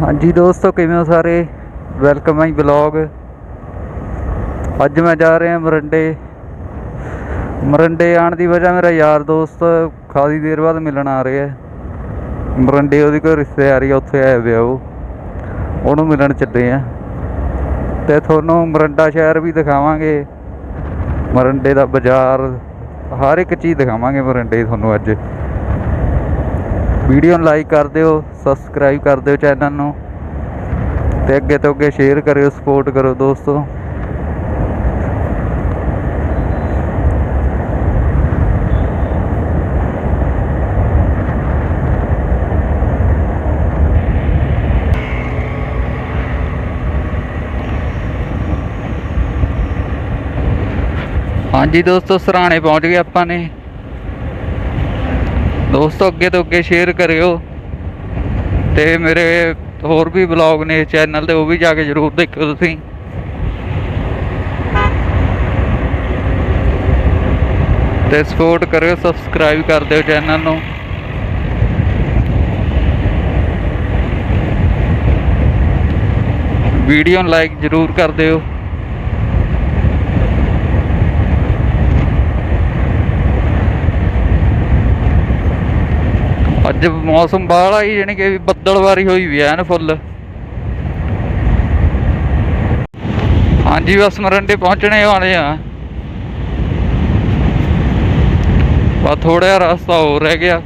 ਹਾਂਜੀ ਦੋਸਤੋ, ਕਿਵੇਂ ਹੋ ਸਾਰੇ? ਵੈਲਕਮ ਮਾਈ ਬਲੌਗ ਅੱਜ ਮੈਂ ਜਾ ਰਿਹਾ ਮਰੰਡੇ। ਮਰੰਡੇ ਆਉਣ ਦੀ ਵਜ੍ਹਾ ਮੇਰਾ ਯਾਰ ਦੋਸਤ ਖਾਸੀ ਦੇਰ ਬਾਅਦ ਮਿਲਣ ਆ ਰਿਹਾ ਹੈ। ਮਰੰਡੇ ਉਹਦੀ ਕੋਈ ਰਿਸ਼ਤੇਦਾਰੀ ਆ, ਉੱਥੇ ਆਇਆ ਹੋਇਆ ਉਹ। ਉਹਨੂੰ ਮਿਲਣ ਚੱਲੇ ਆ। ਤੇ ਤੁਹਾਨੂੰ ਮਰੰਡਾ ਸ਼ਹਿਰ ਵੀ ਦਿਖਾਵਾਂਗੇ। ਮਰੰਡੇ ਦਾ ਬਾਜ਼ਾਰ, ਹਰ ਇੱਕ ਚੀਜ਼ ਦਿਖਾਵਾਂਗੇ ਮਰੰਡੇ ਤੁਹਾਨੂੰ ਅੱਜ। ਵੀਡੀਓ ਨੂੰ ਲਾਈਕ ਕਰ ਦਿਓ ਸਬਸਕ੍ਰਾਈਬ ਕਰ ਦਿਓ ਚੈਨਲ ਨੂੰ ਤੇ ਅੱਗੇ ਤੋਂ ਅੱਗੇ ਸ਼ੇਅਰ ਕਰਿਓ ਸਪੋਰਟ ਕਰੋ ਦੋਸਤੋ। ਹਾਂਜੀ ਦੋਸਤੋ, ਸਰਾਣੇ ਪਹੁੰਚ ਗਏ ਆਪਾਂ ਨੇ। ਦੋਸਤੋ, ਅੱਗੇ ਤੋਂ ਅੱਗੇ ਸ਼ੇਅਰ ਕਰਿਓ ਤੇ ਮੇਰੇ ਹੋਰ ਵੀ ਵਲੌਗ ਨੇ ਚੈਨਲ ਤੇ, ਉਹ ਵੀ ਜਾ ਕੇ ਜਰੂਰ ਦੇਖਿਓ ਤੁਸੀਂ। ਤੇ ਸਪੋਰਟ ਕਰਿਓ ਸਬਸਕ੍ਰਾਈਬ ਕਰ ਦਿਓ ਚੈਨਲ ਨੂੰ। ਵੀਡੀਓ ਨੂੰ ਲਾਈਕ ਜਰੂਰ ਕਰ ਦਿਓ। ਅੱਜ ਮੌਸਮ ਬਾਹਲਾ ਹੀ ਜਾਣੀ ਕਿ ਬੱਦਲਵਾਰੀ ਹੋਈ ਵੀ ਐਨ ਫੁੱਲ। ਹਾਂਜੀ, ਬਸ ਮਰੰਡੇ ਪਹੁੰਚਣੇ ਵਾਲੇ ਆ। ਬਸ ਥੋੜਾ ਜਿਹਾ ਰਸਤਾ ਹੋਰ ਰਹਿ ਗਿਆ।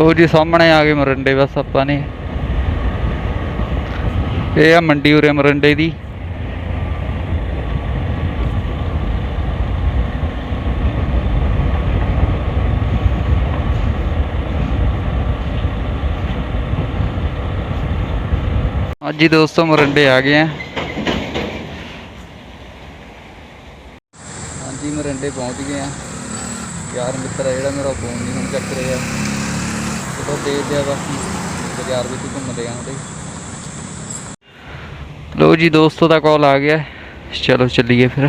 ਲੋ ਜੀ, ਸਾਹਮਣੇ ਆ ਗਏ ਮਰੰਡੇ, ਬਸ ਆਪਾਂ ਨੇ। ਇਹ ਆ ਮੰਡੀ ਉਰੇ ਮਰੰਡੇ ਦੀ। ਅੱਜ ਹੀ ਦੋਸਤੋ, ਮਰੰਡੇ ਆ ਗਏ ਆ। ਹਾਂਜੀ, ਮਰੰਡੇ ਪਹੁੰਚ ਗਏ ਆ। ਯਾਰ ਮਿੱਤਰ ਜਿਹੜਾ ਮੇਰਾ ਫੋਨ ਨਹੀਂ ਹੁਣ ਚੱਕ ਰਿਹਾ। ਚਲੋ ਦੇਖਦੇ ਆ ਬਾਕੀ ਬਾਜ਼ਾਰ ਵਿੱਚ ਘੁੰਮਦੇ ਆਂ ਉਹਦੇ। ਲੋ ਜੀ ਦੋਸਤੋ ਦਾ ਕਾਲ ਆ ਗਿਆ। ਚਲੋ ਚੱਲੀਏ ਫਿਰ।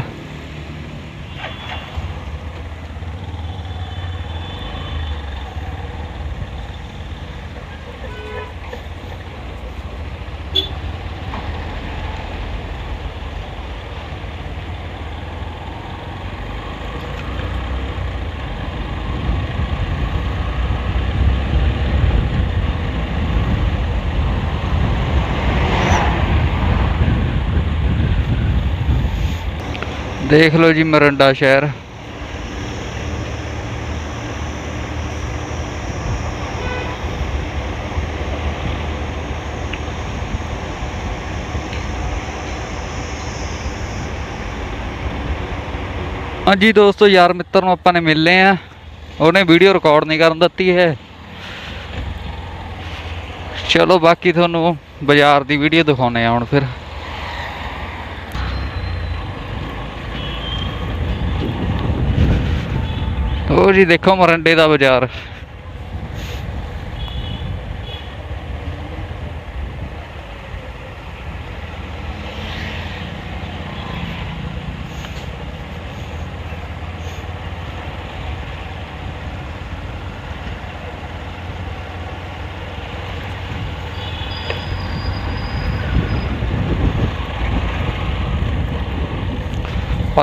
ਦੇਖ ਲਓ ਜੀ ਮਰੰਡਾ ਸ਼ਹਿਰ। ਹਾਂਜੀ ਦੋਸਤੋ, ਯਾਰ ਮਿੱਤਰ ਨੂੰ ਆਪਾਂ ਨੇ ਮਿਲ ਆ। ਉਹਨੇ ਵੀਡੀਓ ਰਿਕਾਰਡ ਨਹੀਂ ਕਰਨ ਦਿੱਤੀ ਹੈ ਚਲੋ ਬਾਕੀ ਤੁਹਾਨੂੰ ਬਾਜ਼ਾਰ ਦੀ ਵੀਡੀਓ ਦਿਖਾਉਨੇ ਆ ਹੁਣ ਫਿਰ। ਉਹ ਜੀ ਦੇਖੋ ਮਰੰਡੇ ਦਾ ਬਾਜ਼ਾਰ।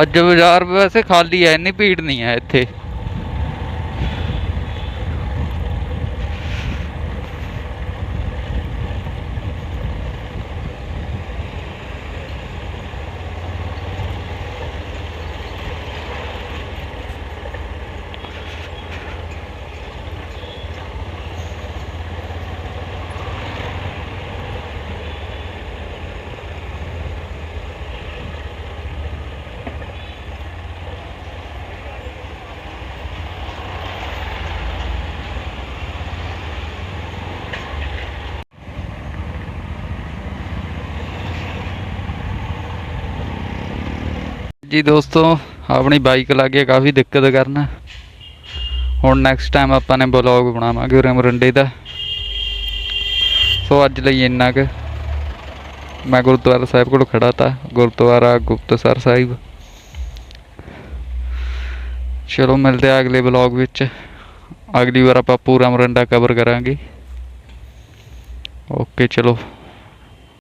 ਅੱਜ ਬਾਜ਼ਾਰ ਵੈਸੇ ਖਾਲੀ ਹੈ, ਇੰਨੀ ਭੀੜ ਨਹੀਂ ਹੈ ਇੱਥੇ। ਜੀ ਦੋਸਤੋ, ਆਪਣੀ ਬਾਈਕ ਲੱਗੇ ਕਾਫੀ ਦਿੱਕਤ ਕਰਨ। ਹੁਣ ਨੈਕਸਟ ਟਾਈਮ ਆਪਾਂ ਨੇ ਬਲੌਗ ਬਣਾਵਾਂਗੇ ਉਰੇ ਮਰਿੰਡੇ ਦਾ। ਸੋ ਅੱਜ ਲਈ ਇੰਨਾ ਕੁ। ਮੈਂ ਗੁਰਦੁਆਰਾ ਸਾਹਿਬ ਕੋਲ ਖੜਾ ਤਾ, ਗੁਰਦੁਆਰਾ ਗੁਪਤਸਰ ਸਾਹਿਬ। ਚਲੋ, ਮਿਲਦੇ ਆ ਅਗਲੇ ਬਲੌਗ ਵਿੱਚ। ਅਗਲੀ ਵਾਰ ਆਪਾਂ ਪੂਰਾ ਮਰਿੰਡਾ ਕਵਰ ਕਰਾਂਗੇ। ਓਕੇ ਚਲੋ।